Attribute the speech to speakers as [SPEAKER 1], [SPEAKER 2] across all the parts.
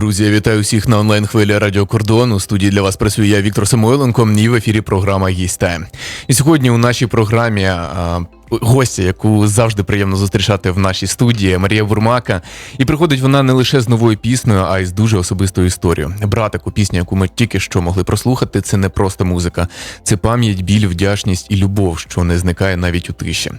[SPEAKER 1] Друзі, вітаю всіх на онлайн хвилі Радіо Кордон. У студії для вас працюю я Віктор Самойленко і в ефірі програма «Гість-Тайм». І сьогодні у нашій програмі гостя, яку завжди приємно зустрічати в нашій студії, Марія Бурмака. І приходить вона не лише з новою піснею, а й з дуже особистою історією. Братику, пісня, яку ми тільки що могли прослухати, це не просто музика, це пам'ять, біль, вдячність і любов, що не зникає навіть у тиші.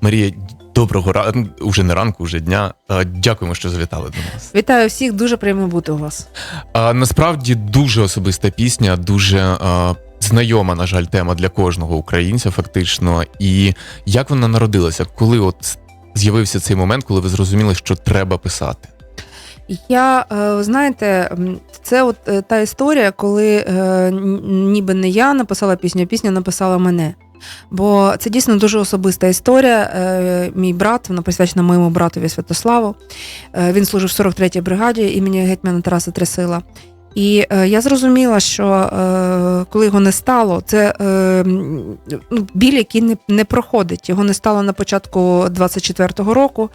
[SPEAKER 1] Марія. Доброго ранку, уже не ранку, вже дня. Дякуємо, що завітали до нас.
[SPEAKER 2] Вітаю всіх, дуже приємно бути у вас.
[SPEAKER 1] А, насправді дуже особиста пісня, дуже а, знайома, на жаль, тема для кожного українця, фактично. І як вона народилася, коли от з'явився цей момент, коли ви зрозуміли, що треба писати?
[SPEAKER 2] Я е, знаєте, це от е, та історія, коли е, ніби не я написала пісню, а пісня написала мене. Бо це дійсно дуже особиста історія. Е, Мій брат, вона присвячена моєму братові Святославу. Е, Він служив в 43-й бригаді імені гетьмана Тараса Тресила. І е, я зрозуміла, що е, коли його не стало, це е, ну, біль, який не, не проходить. Його не стало на початку 24-го року.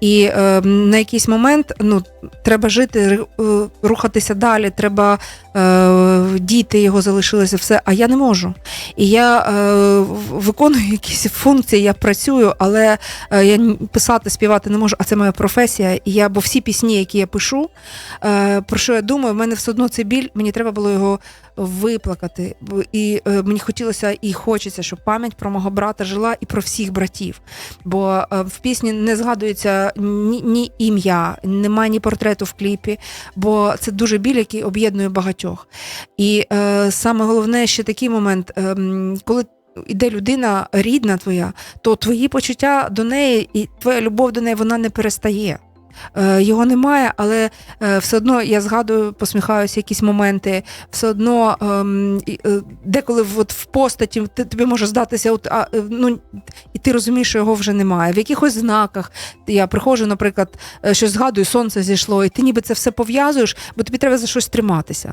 [SPEAKER 2] І е, на якийсь момент ну, треба жити, е, рухатися далі, треба е, діти його залишилися, все. А я не можу. І я е, виконую якісь функції, я працюю, але е, я писати, співати не можу, а це моя професія. І я, бо всі пісні, які я пишу, е, про що я думаю, в мене все одно цей біль, мені треба було його виплакати. І е, мені хотілося і хочеться, щоб пам'ять про мого брата жила і про всіх братів. Бо е, в пісні не згадується ні, ні ім'я, немає ні портрету в кліпі, бо це дуже біль, який об'єднує багатьох. І е, саме головне ще такий момент, е, коли. Іде людина рідна твоя, то твої почуття до неї і твоя любов до неї вона не перестає. Е, Його немає, але е, все одно я згадую, посміхаюся якісь моменти. Все одно ем, е, деколи от в постаті тобі може здатися, от, а, ну, і ти розумієш, що його вже немає. В якихось знаках я приходжу, наприклад, щось згадую, сонце зійшло, і ти ніби це все пов'язуєш, бо тобі треба за щось триматися.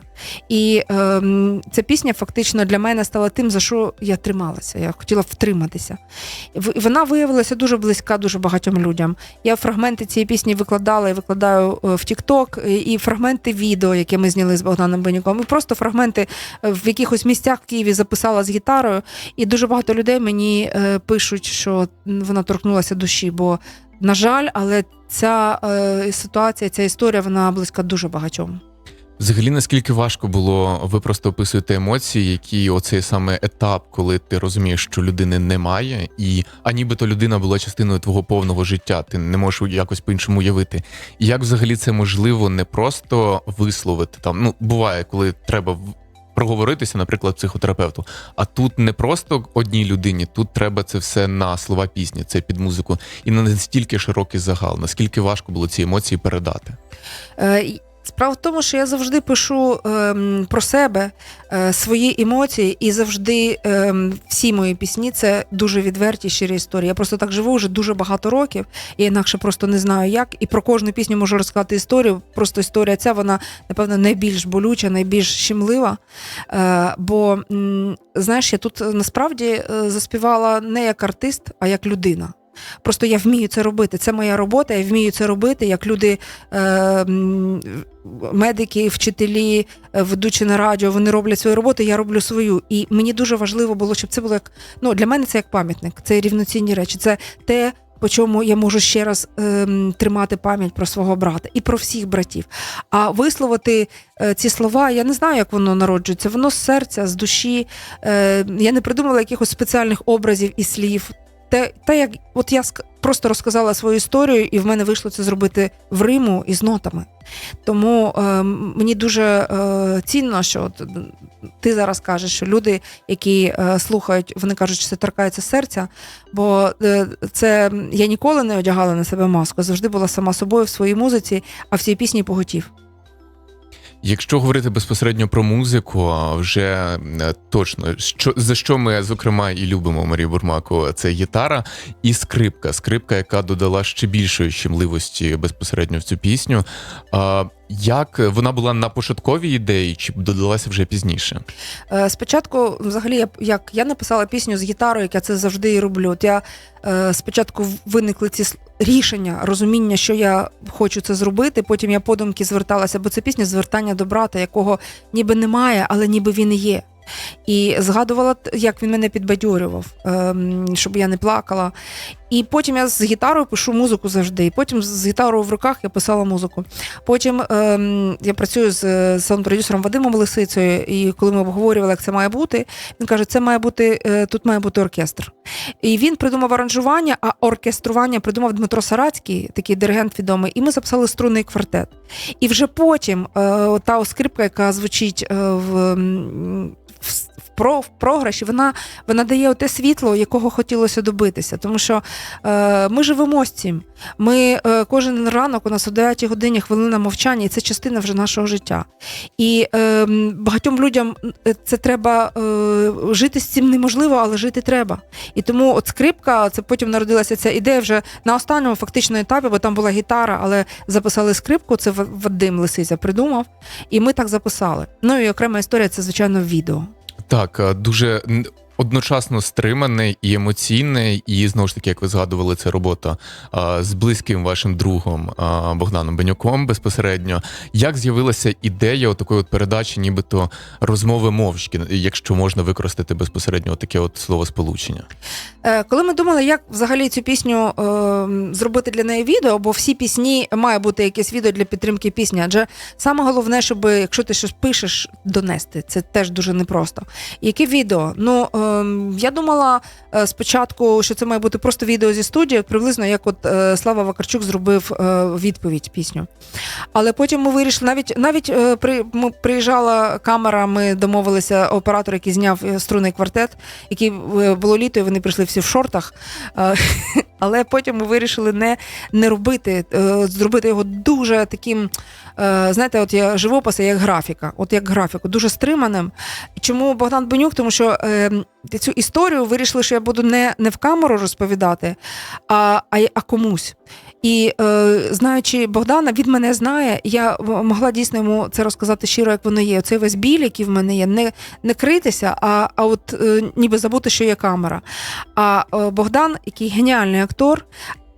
[SPEAKER 2] І ем, ця пісня фактично для мене стала тим, за що я трималася. Я хотіла втриматися. Вона виявилася дуже близька дуже багатьом людям. Я фрагменти цієї пісні викладала і викладаю е, в Тікток, і- фрагменти відео, які ми зняли з Богданом Бенюком, і просто фрагменти е, в якихось місцях в Києві записала з гітарою. І дуже багато людей мені е, пишуть, що вона торкнулася душі. Бо, на жаль, але ця ситуація, ця історія, вона близька дуже багатьом.
[SPEAKER 1] Взагалі, наскільки важко було, ви просто описуєте емоції, які оцей саме етап, коли ти розумієш, що людини немає, і а нібито людина була частиною твого повного життя, ти не можеш якось по-іншому уявити. І як взагалі це можливо не просто висловити там? Ну, буває, коли треба проговоритися, наприклад, психотерапевту. А тут не просто одній людині, тут треба це все на слова пісні, це під музику, і на настільки широкий загал, наскільки важко було ці емоції передати.
[SPEAKER 2] Е, Справа в тому, що я завжди пишу ем, про себе е, свої емоції, і завжди ем, всі мої пісні це дуже відверті, щирі історії. Я просто так живу вже дуже багато років, і інакше просто не знаю як. І про кожну пісню можу розказати історію. Просто історія ця вона, напевно, найбільш болюча, найбільш щемлива. Е, бо знаєш, я тут е, насправді е, заспівала не як артист, а як людина. Просто я вмію це робити. Це моя робота, я вмію це робити, як люди, е, медики, вчителі, е, ведучі на радіо, вони роблять свою роботу, я роблю свою. І мені дуже важливо було, щоб це було як ну для мене це як пам'ятник, це рівноцінні речі. Це те, по чому я можу ще раз ем, тримати пам'ять про свого брата і про всіх братів. А висловити е, ці слова, я не знаю, як воно народжується. Воно з серця, з душі. Е, я не придумала якихось спеціальних образів і слів. Те, те, як от я просто розказала свою історію, і в мене вийшло це зробити в Риму і з нотами. Тому е, мені дуже е, цінно, що от, ти зараз кажеш, що люди, які е, слухають, вони кажуть, що це торкається серця. Бо е, це я ніколи не одягала на себе маску, завжди була сама собою в своїй музиці, а в цій пісні поготів.
[SPEAKER 1] Якщо говорити безпосередньо про музику, вже е, точно що за що ми зокрема і любимо Марію Бурмаку, це гітара і скрипка. Скрипка, яка додала ще більшої щемливості безпосередньо в цю пісню. Як вона була на початковій ідеї, чи додалася вже пізніше?
[SPEAKER 2] Е, Спочатку, взагалі, я як я написала пісню з гітарою, як я це завжди і роблю. От я е, спочатку виникли ці рішення, розуміння, що я хочу це зробити. Потім я подумки зверталася, бо це пісня звертання до брата, якого ніби немає, але ніби він є. І згадувала, як він мене підбадьорював, ем, щоб я не плакала. І потім я з гітарою пишу музику завжди. Потім з гітарою в руках я писала музику. Потім ем, я працюю з саунд-продюсером Вадимом Лисицею, і коли ми обговорювали, як це має бути, він каже: це має бути е, тут має бути оркестр. І він придумав аранжування, а оркестрування придумав Дмитро Сарацький, такий диригент відомий, і ми записали струнний квартет. І вже потім е, та скрипка, яка звучить е, в. Psst. Про в програші, вона, вона дає те світло, якого хотілося добитися. Тому що е, ми живемо з цим. Ми е, кожен ранок у нас о 9 годині хвилина мовчання, і це частина вже нашого життя. І е, багатьом людям це треба е, жити з цим неможливо, але жити треба. І тому от скрипка, це потім народилася ця ідея вже на останньому фактично етапі, бо там була гітара, але записали скрипку. Це Вадим Лисиця придумав, і ми так записали. Ну і окрема історія це звичайно відео.
[SPEAKER 1] Так, е, дуже одночасно стримане і емоційне, і знову ж таки, як ви згадували, це робота а, з близьким вашим другом а, Богданом Бенюком безпосередньо. Як з'явилася ідея такої от передачі, нібито розмови мовчки, якщо можна використати безпосередньо таке от словосполучення?
[SPEAKER 2] Е, Коли ми думали, як взагалі цю пісню е, зробити для неї відео, бо всі пісні має бути якесь відео для підтримки пісні. Адже саме головне, щоб якщо ти щось пишеш, донести. Це теж дуже непросто. Яке відео? Ну е, я думала е, спочатку, що це має бути просто відео зі студії, приблизно як от е, Слава Вакарчук зробив е, відповідь пісню. Але потім ми вирішили, навіть навіть при ми приїжджала камера, ми домовилися оператор, який зняв струнний квартет, який було літо, і вони прийшли всі в шортах. Але потім ми вирішили не, не робити, зробити його дуже таким, знаєте, от я живопис, як графіка, от як графіку, дуже стриманим. Чому Богдан Бенюк? Тому що е, цю історію вирішили, що я буду не, не в камеру розповідати, а, а, а комусь. І е, знаючи Богдана, він мене знає, я могла дійсно йому це розказати щиро, як воно є. Цей весь біль, який в мене є, не, не критися, а, а от е, ніби забути, що є камера. А е, Богдан, який геніальний актор.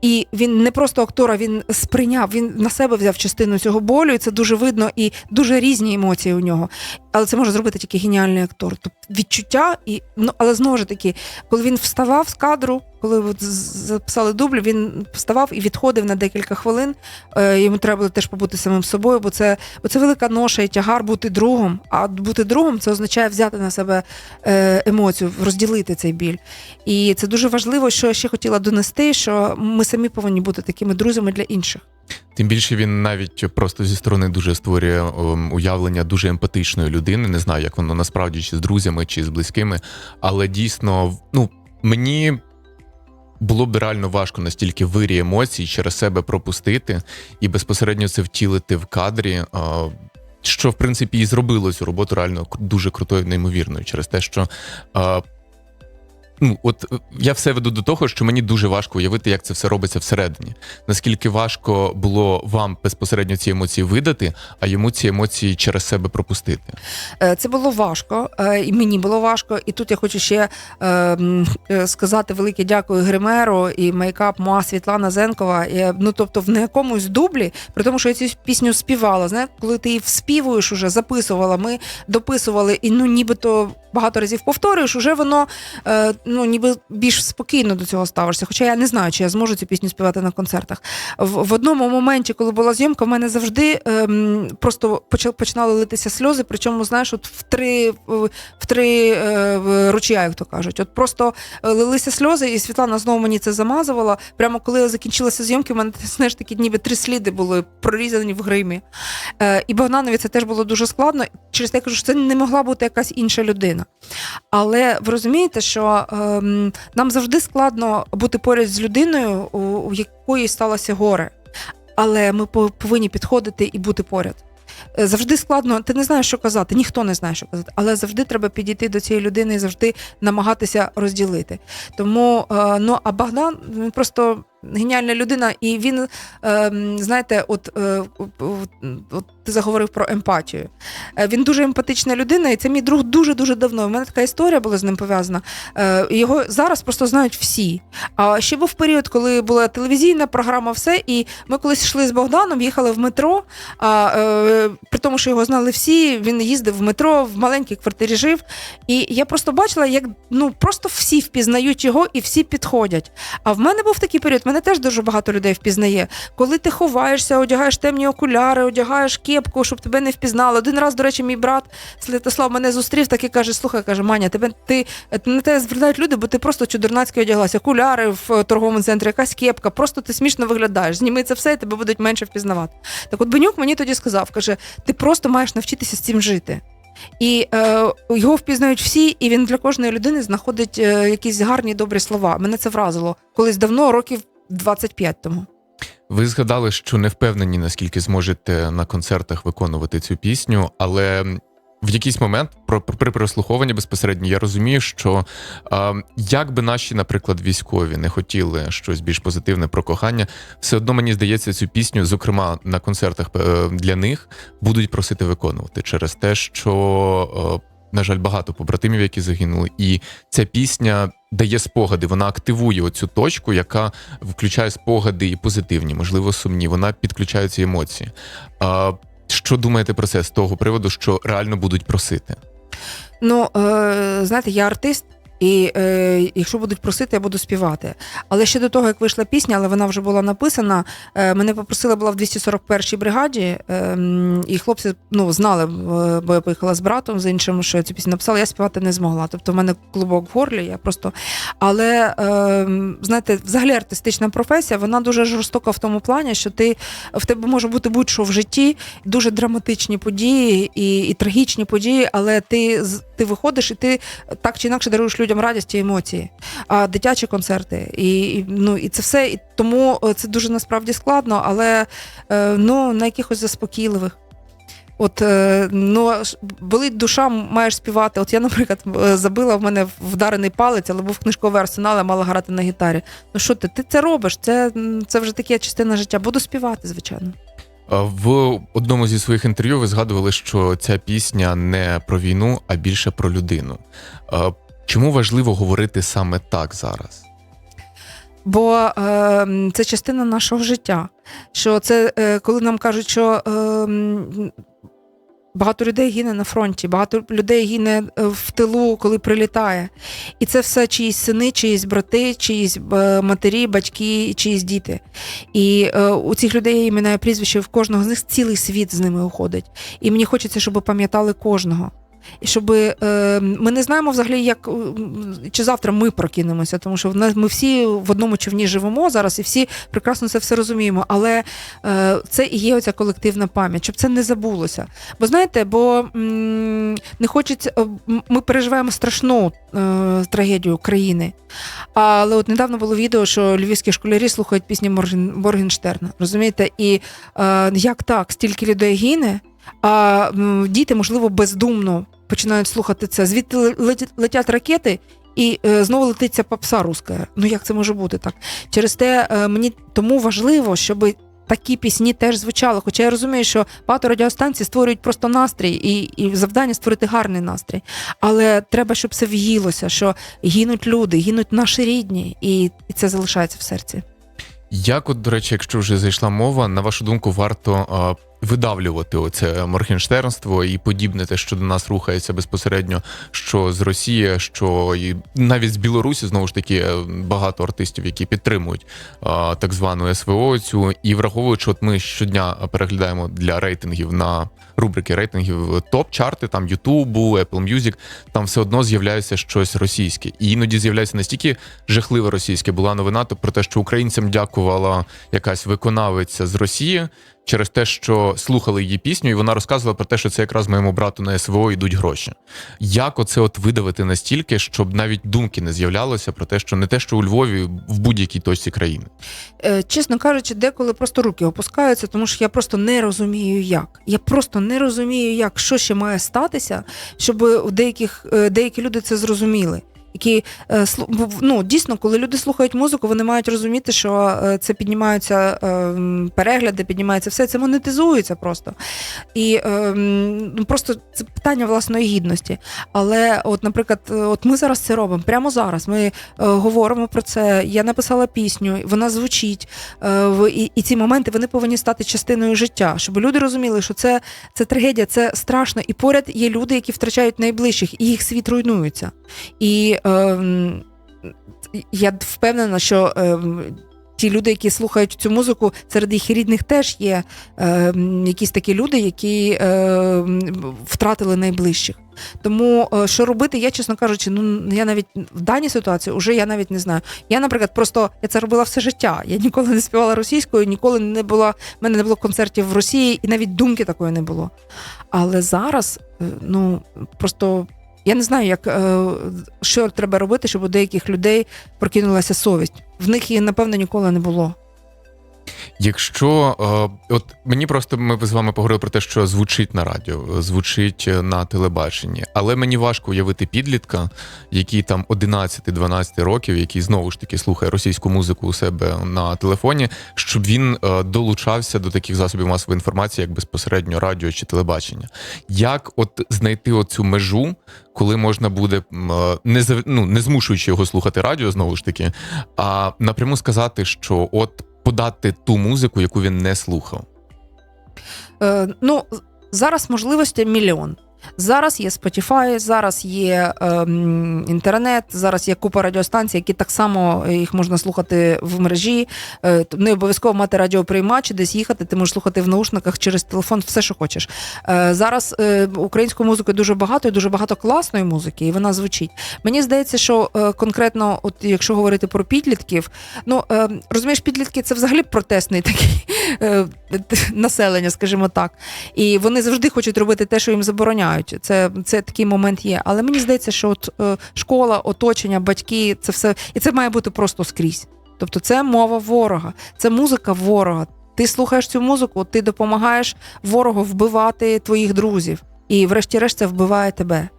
[SPEAKER 2] І він не просто актор, він сприйняв, він на себе взяв частину цього болю, і це дуже видно, і дуже різні емоції у нього. Але це може зробити тільки геніальний актор. Тобто відчуття, і ну але знову ж таки, коли він вставав з кадру, коли записали дубль, він вставав і відходив на декілька хвилин. Е, йому треба було теж побути самим собою, бо це, бо це велика ноша і тягар бути другом. А бути другом це означає взяти на себе е, емоцію, розділити цей біль. І це дуже важливо, що я ще хотіла донести, що ми самі повинні бути такими друзями для інших.
[SPEAKER 1] Тим більше він навіть просто зі сторони дуже створює ем, уявлення дуже емпатичної людини. Не знаю, як воно насправді чи з друзями, чи з близькими, але дійсно, ну мені. Було б реально важко настільки вирі емоцій через себе пропустити і безпосередньо це втілити в кадрі, що в принципі і зробило цю роботу реально дуже крутою, неймовірною, через те, що а, ну, от е, я все веду до того, що мені дуже важко уявити, як це все робиться всередині. Наскільки важко було вам безпосередньо ці емоції видати, а йому ці емоції через себе пропустити.
[SPEAKER 2] Е, Це було важко, е, і мені було важко. І тут я хочу ще сказати велике дякую гримеру і мейкап Моа Світлана Зенкова. Ну тобто, в не якомусь дублі, при тому, що я цю пісню співала. Знаєте, коли ти її вспівуєш, уже записувала, ми дописували, і ну нібито багато разів повторюєш, уже воно ну ніби більш спокійно до цього ставишся. Хоча я не знаю, чи я зможу цю пісню співати на концертах. В, в одному моменті, коли була зйомка, в мене завжди ем, просто починали литися сльози. Причому, знаєш, от в три в три е, в ручія, як то кажуть. От просто е, лилися сльози, і Світлана знову мені це замазувала. Прямо коли закінчилася зйомки, в мене знаєш такі ніби три сліди були прорізані в гримі. Е, і Богданові це теж було дуже складно. Через те я кажу, що це не могла бути якась інша людина. Але ви розумієте, що ем, нам завжди складно бути поряд з людиною, у, якої сталося горе. Але ми по- повинні підходити і бути поряд. Е, Завжди складно, ти не знаєш, що казати, ніхто не знає, що казати, але завжди треба підійти до цієї людини і завжди намагатися розділити. Тому, е, ну а Богдан він просто геніальна людина, і він, е, знаєте, от, е, от ти заговорив про емпатію. Е, Він дуже емпатична людина, і це мій друг дуже-дуже давно. У мене така історія була з ним пов'язана. Е, Його зараз просто знають всі. А ще був період, коли була телевізійна програма, все, і ми колись йшли з Богданом, їхали в метро. А е, при тому, що його знали всі, він їздив в метро, в маленькій квартирі жив. І я просто бачила, як ну просто всі впізнають його і всі підходять. А в мене був такий період, мене теж дуже багато людей впізнає. Коли ти ховаєшся, одягаєш темні окуляри, одягаєш кепку, щоб тебе не впізнали. Один раз, до речі, мій брат Святослав мене зустрів, так і каже: слухай, каже, Маня, тебе ти на тебе звертають люди, бо ти просто чудернацьки одяглася. Окуляри в е, торговому центрі, якась кепка, просто ти смішно виглядаєш. Зніми це все, і тебе будуть менше впізнавати. Так от Бенюк мені тоді сказав: каже, ти просто маєш навчитися з цим жити. І е, його впізнають всі, і він для кожної людини знаходить е, якісь гарні добрі слова. Мене це вразило колись давно, років 25 тому.
[SPEAKER 1] Ви згадали, що не впевнені, наскільки зможете на концертах виконувати цю пісню, але в якийсь момент при прослуховуванні безпосередньо я розумію, що е, як би наші, наприклад, військові не хотіли щось більш позитивне про кохання, все одно мені здається, цю пісню, зокрема на концертах е, для них, будуть просити виконувати через те, що. Е, на жаль, багато побратимів, які загинули, і ця пісня дає спогади. Вона активує оцю точку, яка включає спогади і позитивні, можливо, сумні. Вона підключає ці емоції. А, що думаєте про це з того приводу, що реально будуть просити?
[SPEAKER 2] Ну, е, знаєте, я артист. І е, якщо будуть просити, я буду співати. Але ще до того, як вийшла пісня, але вона вже була написана. Е, мене попросили була в 241-й бригаді, е, і хлопці ну, знали, е, бо я поїхала з братом з іншим, що цю пісню написала, я співати не змогла. Тобто в мене клубок в горлі, я просто. Але е, знаєте, взагалі артистична професія, вона дуже жорстока в тому плані, що ти в тебе може бути будь-що в житті, дуже драматичні події і, і трагічні події, але ти, ти виходиш і ти так чи інакше даруєш людям радість і емоції. А дитячі концерти, і, і, ну, і це все. І тому е, це дуже насправді складно, але е, ну, на якихось заспокійливих. От е, ну болить душа, маєш співати. От я, наприклад, забила в мене вдарений палець, але був книжковий арсенал, я мала грати на гітарі. Ну що ти? Ти це робиш? Це, це вже таке частина життя. Буду співати, звичайно.
[SPEAKER 1] В одному зі своїх інтерв'ю ви згадували, що ця пісня не про війну, а більше про людину. Чому важливо говорити саме так зараз?
[SPEAKER 2] Бо е, це частина нашого життя. Що це е, коли нам кажуть, що е, багато людей гине на фронті, багато людей гине е, в тилу, коли прилітає. І це все чиїсь сини, чиїсь брати, чиїсь е, матері, батьки, чиїсь діти. І е, у цих людей імена і прізвище, в кожного з них цілий світ з ними уходить. І мені хочеться, щоб пам'ятали кожного. І щоб е, ми не знаємо взагалі, як чи завтра ми прокинемося, тому що ми всі в одному човні живемо зараз, і всі прекрасно це все розуміємо. Але е, це і є оця колективна пам'ять, щоб це не забулося. Бо знаєте, бо м, не хочеться, е, ми переживаємо страшну е, трагедію країни. Але от недавно було відео, що львівські школярі слухають пісні Морген, Моргенштерна. Розумієте? І е, як так, стільки людей гине, а діти, можливо, бездумно починають слухати це. Звідти летять, ракети. І е, знову летить ця попса руська. Ну як це може бути так? Через те е, мені тому важливо, щоб такі пісні теж звучали. Хоча я розумію, що багато радіостанцій створюють просто настрій і, і завдання створити гарний настрій. Але треба, щоб це в'їлося, що гинуть люди, гинуть наші рідні, і, це залишається в серці.
[SPEAKER 1] Як, от, до речі, якщо вже зайшла мова, на вашу думку, варто видавлювати оце моргенштернство і подібне те, що до нас рухається безпосередньо, що з Росії, що і навіть з Білорусі знову ж таки багато артистів, які підтримують а, так звану СВО цю, і враховуючи, от ми щодня переглядаємо для рейтингів на рубрики рейтингів топ-чарти, там Ютубу, Apple Music, там все одно з'являється щось російське. І іноді з'являється настільки жахливе російське. Була новина то про те, що українцям дякувала якась виконавиця з Росії через те, що слухали її пісню, і вона розказувала про те, що це якраз моєму брату на СВО йдуть гроші. Як оце от видавити настільки, щоб навіть думки не з'являлося про те, що не те, що у Львові в будь-якій точці країни.
[SPEAKER 2] Е, чесно кажучи, деколи просто руки опускаються, тому що я просто не розумію, як. Я просто не розумію, як що ще має статися, щоб у деяких е, деякі люди це зрозуміли. Які е, ну, дійсно, коли люди слухають музику, вони мають розуміти, що е, це піднімаються е, перегляди, піднімається все, це монетизується просто. І ну, просто це питання власної гідності. Але, от, наприклад, от ми зараз це робимо прямо зараз. Ми говоримо про це. Я написала пісню, вона звучить. І, ці моменти вони повинні стати частиною життя, щоб люди розуміли, що це, це трагедія, це страшно. І поряд є люди, які втрачають найближчих, і їх світ руйнується. І я впевнена, що. е, Ті люди, які слухають цю музику, серед їх рідних теж є е, якісь такі люди, які втратили найближчих. Тому е, що робити, я чесно кажучи, ну я навіть в даній ситуації вже я навіть не знаю. Я, наприклад, просто я це робила все життя. Я ніколи не співала російською, ніколи не була. в мене не було концертів в Росії, і навіть думки такої не було. Але зараз, е, ну просто я не знаю, як е, що треба робити, щоб у деяких людей прокинулася совість. В них її, напевно, ніколи не було.
[SPEAKER 1] Якщо е, от мені просто ми з вами поговорили про те, що звучить на радіо, звучить на телебаченні, але мені важко уявити підлітка, який там 11-12 років, який знову ж таки слухає російську музику у себе на телефоні, щоб він е, долучався до таких засобів масової інформації, як безпосередньо радіо чи телебачення. Як от знайти оцю межу, коли можна буде е, не ну, не змушуючи його слухати радіо, знову ж таки, а напряму сказати, що от подати ту музику, яку він не слухав.
[SPEAKER 2] Е, ну, зараз можливостей мільйон. Зараз є Spotify, зараз є ем, інтернет, зараз є купа радіостанцій, які так само е, їх можна слухати в мережі. Е, не обов'язково мати радіоприймач, десь їхати. Ти можеш слухати в наушниках через телефон, все, що хочеш. Е, зараз е, української музики дуже багато, і дуже багато класної музики, і вона звучить. Мені здається, що е, конкретно, от якщо говорити про підлітків, ну е, розумієш, підлітки це взагалі протестний такий е, населення, скажімо так. І вони завжди хочуть робити те, що їм забороняють. Це, це такий момент є. Але мені здається, що от е, школа, оточення, батьки, це все і це має бути просто скрізь. Тобто, це мова ворога, це музика ворога. Ти слухаєш цю музику, ти допомагаєш ворогу вбивати твоїх друзів, і, врешті-решт, це вбиває тебе.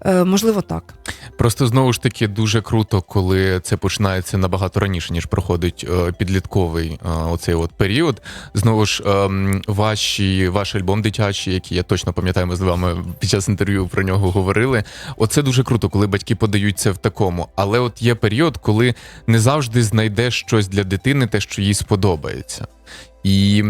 [SPEAKER 2] Е, можливо, так.
[SPEAKER 1] Просто знову ж таки дуже круто, коли це починається набагато раніше, ніж проходить е, підлітковий е, оцей от період. Знову ж ем, ваші, ваш альбом дитячий, який я точно пам'ятаю, ми з вами під час інтерв'ю про нього говорили. Оце дуже круто, коли батьки подаються в такому. Але от є період, коли не завжди знайдеш щось для дитини, те, що їй сподобається. І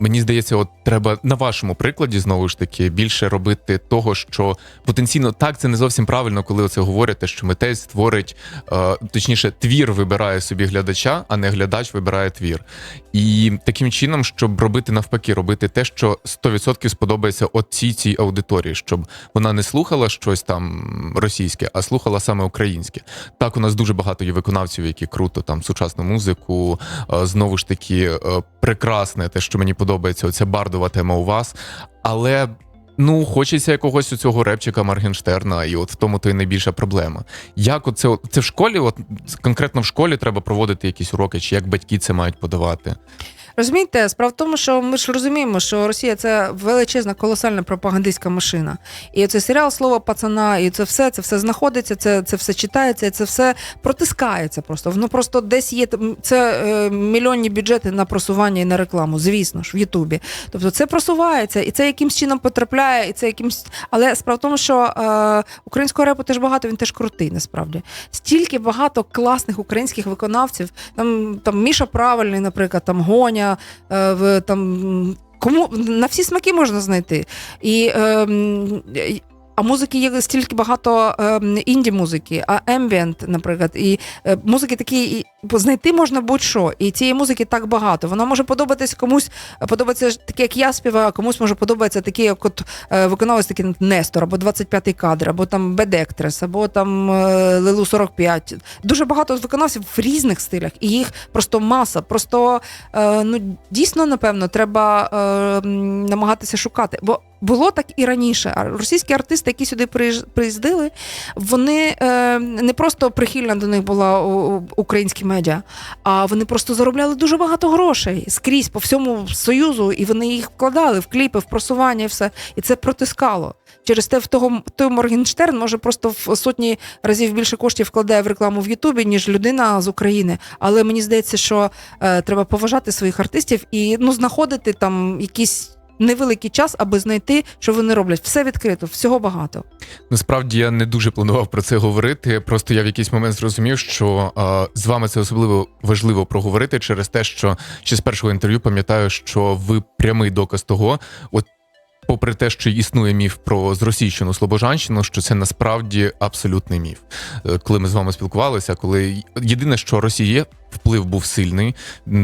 [SPEAKER 1] мені здається, от треба на вашому прикладі знову ж таки більше робити того, що потенційно так це не зовсім правильно, коли оце говорите, що митець створить, е, точніше, твір вибирає собі глядача, а не глядач вибирає твір. І таким чином, щоб робити навпаки, робити те, що 100% сподобається от цій цій аудиторії, щоб вона не слухала щось там російське, а слухала саме українське. Так, у нас дуже багато є виконавців, які круто там сучасну музику. е, Знову ж таки, е, прекрасне, те, що мені подобається, оця бардова тема у вас. Але ну хочеться якогось у цього репчика Маргенштерна, і от в тому то й найбільша проблема. Як оце це в школі? От конкретно в школі треба проводити якісь уроки, чи як батьки це мають подавати?
[SPEAKER 2] Розумієте, справа в тому, що ми ж розуміємо, що Росія це величезна колосальна пропагандистська машина. І цей серіал слово пацана, і це все, це все знаходиться, це, це все читається, це все протискається просто. Воно просто десь є це е, мільйонні бюджети на просування і на рекламу, звісно ж, в Ютубі. Тобто це просувається, і це якимсь чином потрапляє, і це якимсь. Але справа в тому, що е, українського репу теж багато, він теж крутий, насправді. Стільки багато класних українських виконавців. Там, там Міша Правильний, наприклад, там Гоня, е, в, там, кому на всі смаки можна знайти. І, е, а музики є стільки багато е, інді-музики, а ембієнт, наприклад, і е, музики такі, знайти можна будь-що. І цієї музики так багато. Вона може подобатись комусь, подобається таке, як я співаю, а комусь може подобається такий, як от е, виконавець такий Нестор, або 25-й кадр, або там Бедектрес, або там е, Лилу 45. Дуже багато виконавців в різних стилях, і їх просто маса. Просто е, ну дійсно, напевно, треба намагатися шукати. Бо було так і раніше. А Російські артисти, які сюди приїздили, вони не просто прихильна до них була у- у- українським медіа, а вони просто заробляли дуже багато грошей скрізь по всьому союзу, і вони їх вкладали в кліпи, в просування, і все. І це протискало. Через те в того той Моргенштерн може просто в сотні разів більше коштів вкладає в рекламу в Ютубі, ніж людина з України. Але мені здається, що е, треба поважати своїх артистів і ну знаходити там якийсь невеликий час, аби знайти, що вони роблять. Все відкрито, всього багато.
[SPEAKER 1] Насправді я не дуже планував про це говорити. Просто я в якийсь момент зрозумів, що а, з вами це особливо важливо проговорити через те, що ще з першого інтерв'ю пам'ятаю, що ви прямий доказ того, от. Попри те, що існує міф про зросійщену Слобожанщину, що це насправді абсолютний міф. Е, Коли ми з вами спілкувалися, коли єдине, що Росія вплив був сильний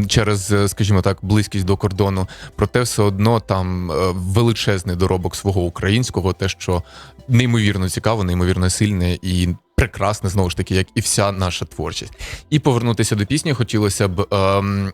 [SPEAKER 1] через, е, скажімо так, близькість до кордону, проте все одно там е, величезний доробок свого українського, те, що неймовірно цікаво, неймовірно сильне і прекрасне, знову ж таки, як і вся наша творчість. І повернутися до пісні хотілося б. Ем,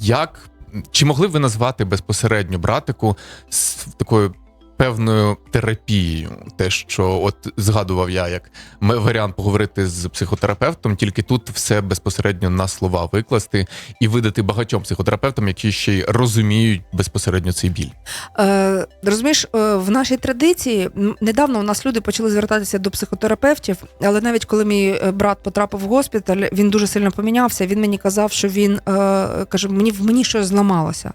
[SPEAKER 1] як чи могли б ви назвати безпосередньо братику з такою певною терапією? Те, що от згадував я як варіант поговорити з психотерапевтом, тільки тут все безпосередньо на слова викласти і видати багатьом психотерапевтам, які ще й розуміють безпосередньо цей біль.
[SPEAKER 2] Е, розумієш, е, в нашій традиції недавно у нас люди почали звертатися до психотерапевтів, але навіть коли мій е, брат потрапив в госпіталь, він дуже сильно помінявся. Він мені казав, що він е, каже, мені в мені щось зламалося.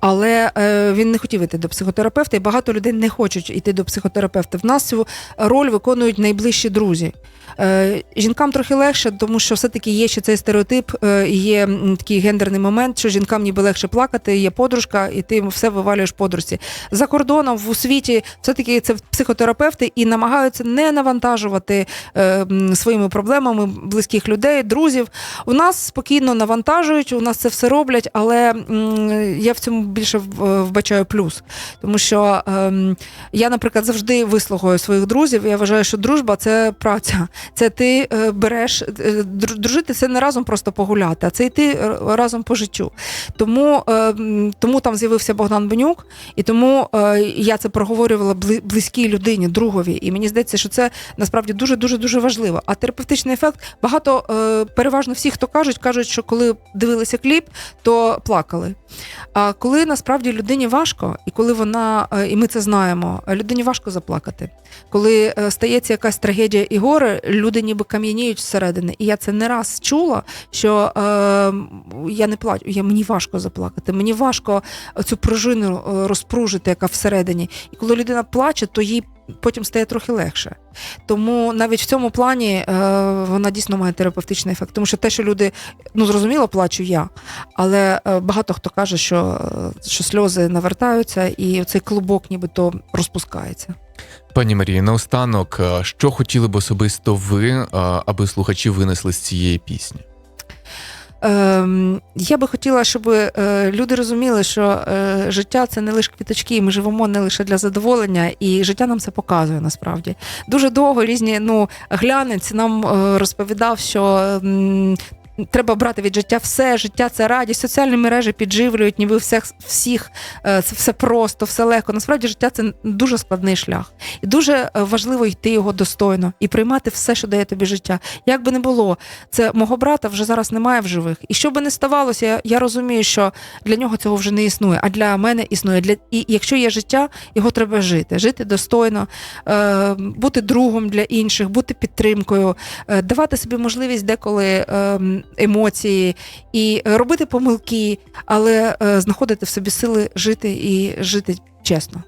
[SPEAKER 2] Але е, він не хотів йти до психотерапевта, і багато людей не хочуть йти до психотерапевта. В нас цю роль виконують найближчі друзі. Е, жінкам трохи легше, тому що все-таки є ще цей стереотип, е, є такий гендерний момент, що жінкам ніби легше плакати, є подружка, і ти все вивалюєш подружці. За кордоном в світі все-таки це психотерапевти і намагаються не навантажувати е, своїми проблемами близьких людей, друзів. У нас спокійно навантажують, у нас це все роблять, але я в цьому більше вбачаю плюс. Тому що ем, я, наприклад, завжди вислухаю своїх друзів. Я вважаю, що дружба це праця. Це ти е, береш е, дружити, це не разом просто погуляти, а це йти е, разом по життю. Тому, тому там з'явився Богдан Бенюк, і тому я це проговорювала близькій людині, другові. І мені здається, що це насправді дуже дуже дуже важливо. А терапевтичний ефект багато переважно всі, хто кажуть, кажуть, що коли дивилися кліп, то плакали. А коли насправді людині важко, і коли вона, і ми це знаємо, людині важко заплакати. Коли стається якась трагедія і горе, люди ніби кам'яніють зсередини. І я це не раз чула, що е, я не плачу, я, мені важко заплакати, мені важко цю пружину е, розпружити, яка всередині. І коли людина плаче, то їй потім стає трохи легше. Тому навіть в цьому плані е, вона дійсно має терапевтичний ефект. Тому що те, що люди, ну зрозуміло, плачу я, але е, багато хто каже, що, е, що сльози навертаються, і цей клубок нібито розпускається.
[SPEAKER 1] Пані Марії, наостанок, е, що хотіли б особисто ви, е, аби слухачі винесли з цієї пісні?
[SPEAKER 2] Ем, я би хотіла, щоб е, люди розуміли, що життя це не лише квіточки, ми живемо не лише для задоволення, і життя нам це показує насправді. Дуже довго різні ну, глянець нам розповідав, що. Треба брати від життя все, життя це радість. Соціальні мережі підживлюють, ніби всіх, всіх е, це все просто, все легко. Насправді життя це дуже складний шлях. І дуже е, важливо йти його достойно і приймати все, що дає тобі життя. Як би не було, це мого брата вже зараз немає в живих. І що би не ставалося, я, я розумію, що для нього цього вже не існує, а для мене існує. Для і якщо є життя, його треба жити, жити достойно, е, бути другом для інших, бути підтримкою, е, давати собі можливість деколи е, емоції і е, робити помилки, але е, знаходити в собі сили жити і жити чесно.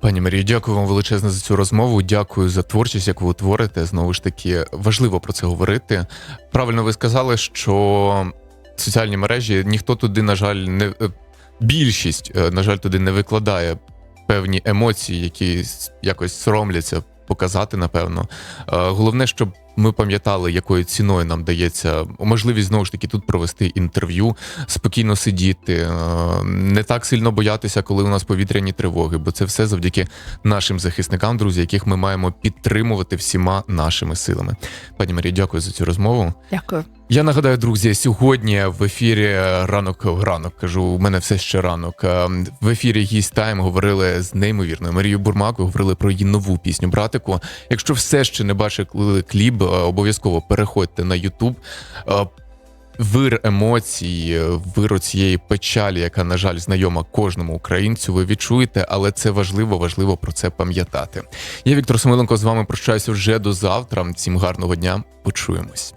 [SPEAKER 1] Пані Марію, дякую вам величезно за цю розмову. Дякую за творчість, яку ви творите. Знову ж таки, важливо про це говорити. Правильно ви сказали, що соціальні мережі ніхто туди, на жаль, не е, більшість, на жаль, туди не викладає певні емоції, які якось соромляться показати, напевно. Головне, щоб ми пам'ятали, якою ціною нам дається можливість знову ж таки тут провести інтерв'ю, спокійно сидіти, е, не так сильно боятися, коли у нас повітряні тривоги, бо це все завдяки нашим захисникам, друзі, яких ми маємо підтримувати всіма нашими силами. Пані Марія, дякую за цю розмову.
[SPEAKER 2] Дякую.
[SPEAKER 1] Я нагадаю, друзі, сьогодні в ефірі ранок ранок кажу, у мене все ще ранок. Е, В ефірі «Гість Тайм говорили з неймовірною Марією Бурмакою, говорили про її нову пісню братику. Якщо все ще не бачили кліп, е, обов'язково переходьте на Ютуб. Е, вир емоцій, вир цієї печалі, яка, на жаль, знайома кожному українцю, ви відчуєте, але це важливо, важливо про це пам'ятати. Я Віктор Самиленко з вами прощаюся вже до завтра. Всім гарного дня. Почуємось.